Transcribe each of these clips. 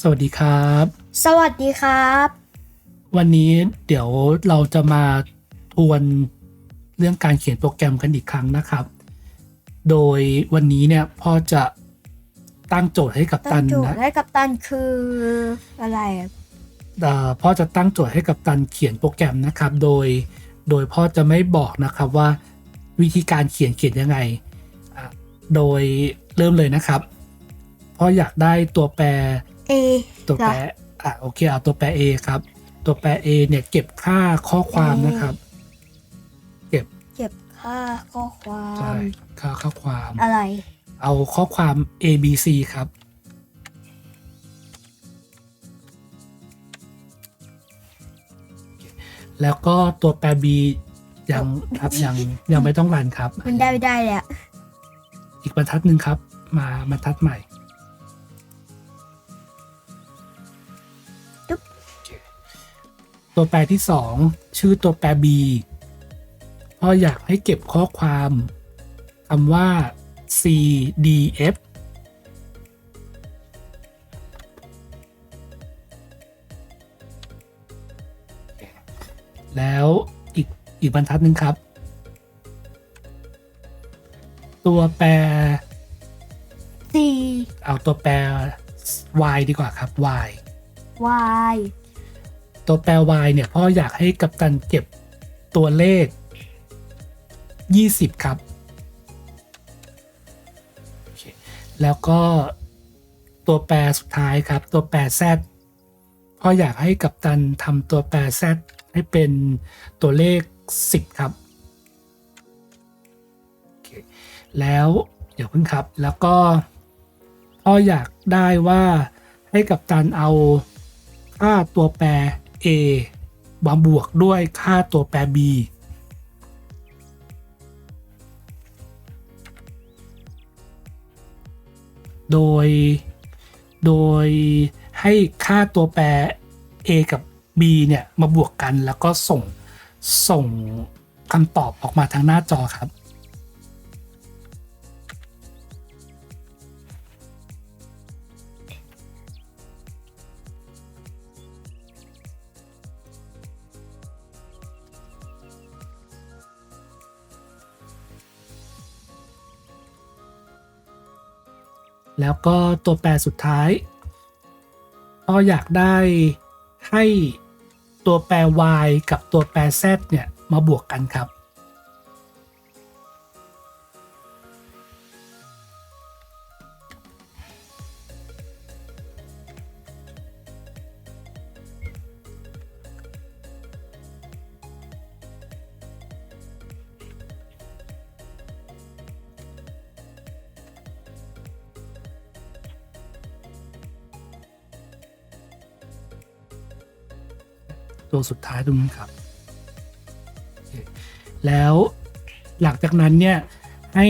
สวัสดีครับ สวัสดีครับ วันนี้เดี๋ยวเราจะมาทวนเรื่องการเขียนโปรแกรมกันอีกครั้งนะครับ โดยวันนี้เนี่ยพ่อจะตั้งโจทย์ให้กับตั้ตังนโจทนะย์ให้กับตันคืออะไรอะเอ่อพ่อจะตั้งโจทย์ให้กับตันเขียนโปรแกรมนะครับ โดยโดยพ่อจะไม่บอกนะครับว่าวิธีการเขียนเขียนยังไงอะโดยเริ่มเลยนะครับพ่ออยากได้ตัวแปร เอตัวแปรเหรออะโอเคเอาตัวแปร A ครับ ตัวแปร A เนี่ยเก็บค่าข้อความ A นะครับ เก็บเก็บค่าข้อควาใช่มค่าข้อความ อะไร เอาข้อความ A B C ครับ แล้วก็ตัวแปร B ยังครับยังยังไม่ต้องรันครับ มันได้ไม่ได้เลยอะอีกบรรทัดหนึ่งครับ มาบรรทัดใหม่ ตัวแปรที่สองชื่อตัวแปร b พ่ออยากให้เก็บข้อความคำว่า c d f แล้วอีกอีกบรรทัดหนึ่งครับ ตัวแปรซีเอาตัวแปร y ดีกว่าครับ y วาย ตัวแปร y เนี่ยพ่ออยากให้กัปตันเก็บตัวเลข 20 ครับ แล้วก็ตัวแปรสุดท้ายครับ ตัวแปร z พ่ออยากให้กัปตันทำตัวแปร z ให้เป็นตัวเลข 10 ครับ แล้วเดี๋ยวเพิ่งครับ แล้วก็พ่ออยากได้ว่าให้กัปตันเอาค่าตัวแปร a มาบวกด้วยค่าตัวแปร b โดย โดยให้ค่าตัวแปร a กับ b เนี่ย มาบวกกันแล้วก็ส่งส่งคำตอบออกมาทางหน้าจอครับ แล้วก็ตัวแปรสุดท้ายพ่ออยากได้ให้ตัวแปร y กับตัวแปร z เนี่ย มาบวกกันครับ ตัวสุดท้ายตรงนี้ครับแล้วหลังจากนั้นเนี่ยให้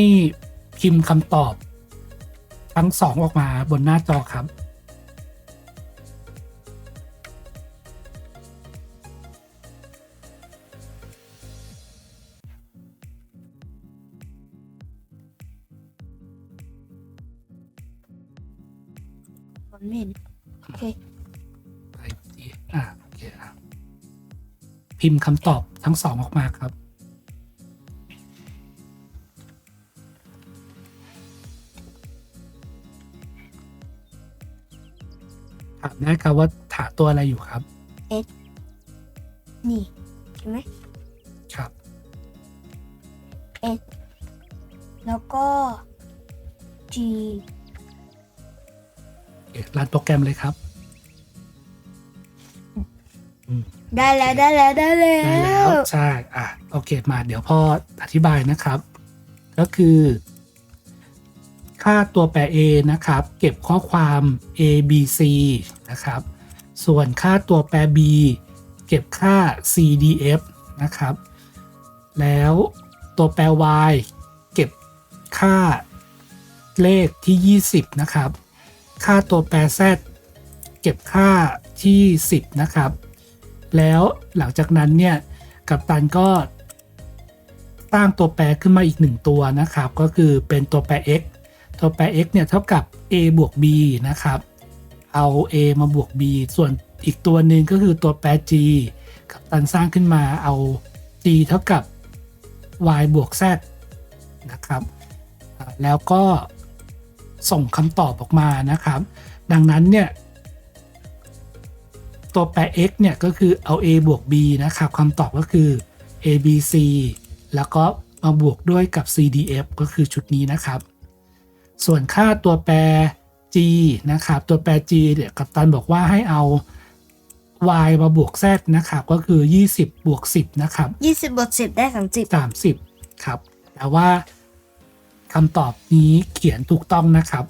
พิมพ์คำตอบ ทั้งสองออกมาบนหน้าจอครับผมเห็นโอเค พิมพ์คำตอบทั้งสองออกมาครับ ถามได้ครับว่าถาตัวอะไรอยู่ครับนี่ใช่ไหมครับแล้วก็ G โอเครันโปรแกรมเลยครับ ได้แล้วได้แล้วได้แล้ได้แล้วว ใช่ อะ โอเค มาเดี๋ยวพ่ออธิบายนะครับ ก็คือ ค่าตัวแปร a นะครับ เก็บข้อความ a b c นะครับ ส่วนค่าตัวแปร b เก็บค่า c d f นะครับ แล้วตัวแปร y เก็บค่าเลขที่ 20 นะครับ ค่าตัวแปร z เก็บค่าที่ 10 นะครับ แล้วหลังจากนั้นเนี่ยกัปตันก็ตั้งตัวแปรขึ้นมาอีกหนึ่งตัวนะครับ ก็คือเป็นตัวแปร x ตัวแปร x เนี่ยเท่ากับ a บวก b นะครับ เอา a มาบวก b ส่วนอีกตัวหนึ่งก็คือตัวแปร g กัปตันสร้างขึ้นมาเอา g เท่ากับ y บวก z นะครับ แล้วก็ส่งคำตอบออกมานะครับ ดังนั้นเนี่ย ตัวแปร x เนี่ยก็คือเอา a บวก b นะครับคำตอบก็คือ a b c แล้วก็มาบวกด้วยกับ c d f ก็คือชุดนี้นะครับ ส่วนค่าตัวแปร g นะครับ ตัวแปร g เนี่ยกัปตันบอกว่าให้เอา y มาบวก z นะครับ ก็คือ 20 บวก 10 นะครับ ยี่สิบบวกสิบได้สามสิบ30 ครับ แต่ว่าคำตอบนี้เขียนถูกต้องนะครับ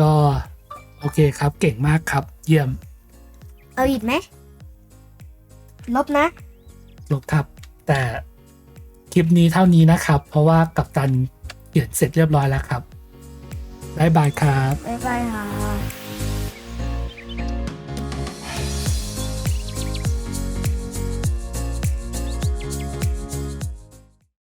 ก็ โอเคครับ เก่งมากครับ เยี่ยม เอาอีกไหม ลบนะ ลบครับ แต่คลิปนี้เท่านี้นะครับ เพราะว่ากัปตันเขียนเสร็จเรียบร้อยแล้วครับ บ๊ายบายครับ บ๊ายบายค่ะ